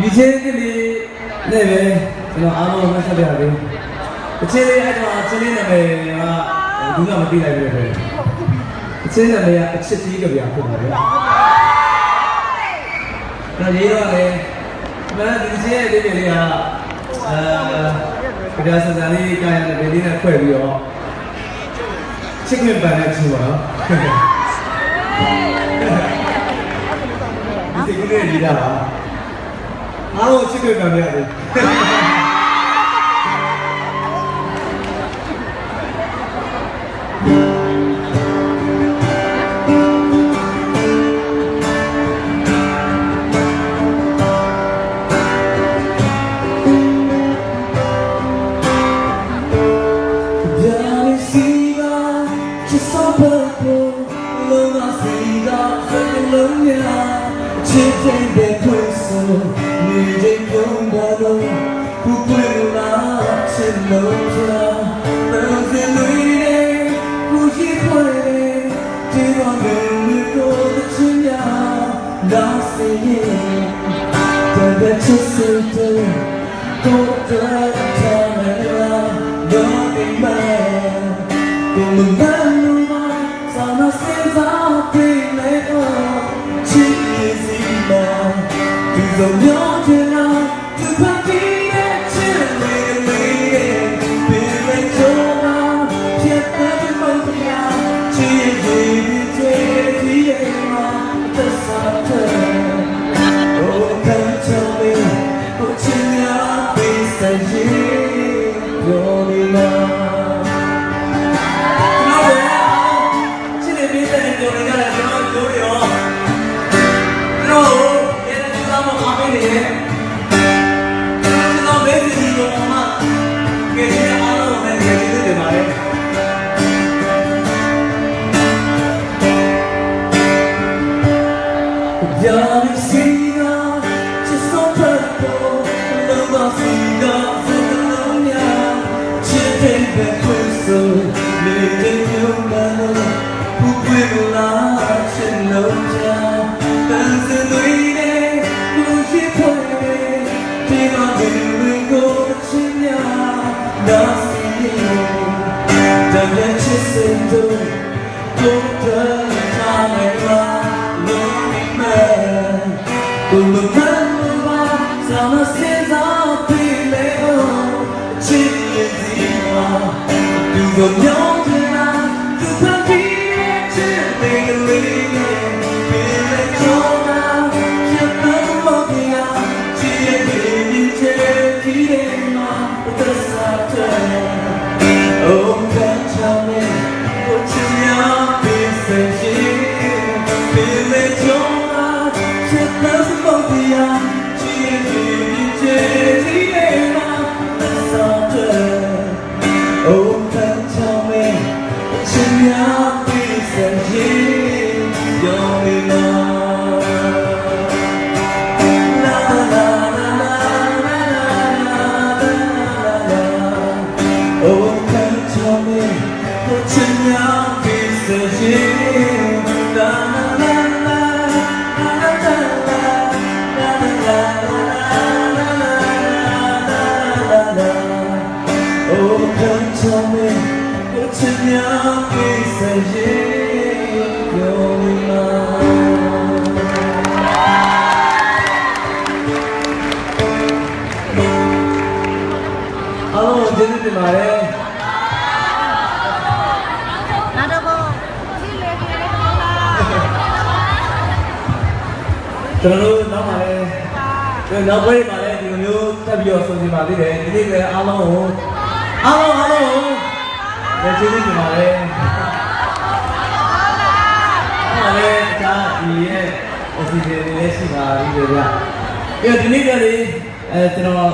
ဒီချင်းကလေးနဲ့ပဲကျွန်တော်အားလုံးမဆက်ပြရဘူးအချင်းလေးအဲ့တော့အချင်းလေးနာမည်ကဘူးကမသိလိုက်ဘူးပဲအချင်းနာမည်ကအချစ်ကြီးကြပြဖြစ်ပါဗျာတော့ရေးတော့လေမင်းဒီချင်းရဲ့ဒီလေးကအဲကြာစစလေးကြာရတဲ့ဒီလေးနဲ့ဖွဲ့ပြီးတော့ချစ်ခင်ပန်တဲ့ချူပါနော်ဒီစိတ်ကလေးကြီးတာပါ အားလုံးအချစ်တွေ့ကြပါလေလုံးမစီတော့စကလုံးများချစ်တဲ့ 있을 때 꽃들은 터널이라 너에만 꿈은 날로만 사나스에서 빌레어 지키지만 그저 너 quên lá trên lâu cha từ giờ tôi đây mỗi khi quay thì mà cô trên nhà đã xin yêu đã nhận xin tôi cũng thân ta ngày qua lúc mẹ cùng một thân một ba sao nó sẽ giáo thì lễ ô trên những gì mà đừng gặp Oh, come to me, put your young piece of shit. You're mine. အားလုံးကျေးဇူးတင်ပါတယ်နောက်တော့ကိုကြည့်လေကြည့်လေဟုတ်လားကျွန်တော်တို့နောက်ပါလဲကျွန်တော်နောက်ပိုင်းမှာလည်းဒီလိုမျိုးတက်ပြီးတော့ဆုံးပြပါသေးတယ်ဒီနေ့လည်းအားလုံးကို အားလုံးအားလုံးကိုကျေးဇူးတင်ပါတယ်ဟုတ်ပါလေဒါဒီရဲ့ official လေးရှိပါပြီဗျာပြီးတော့ဒီနေ့ကလေးအဲကျွန်တော်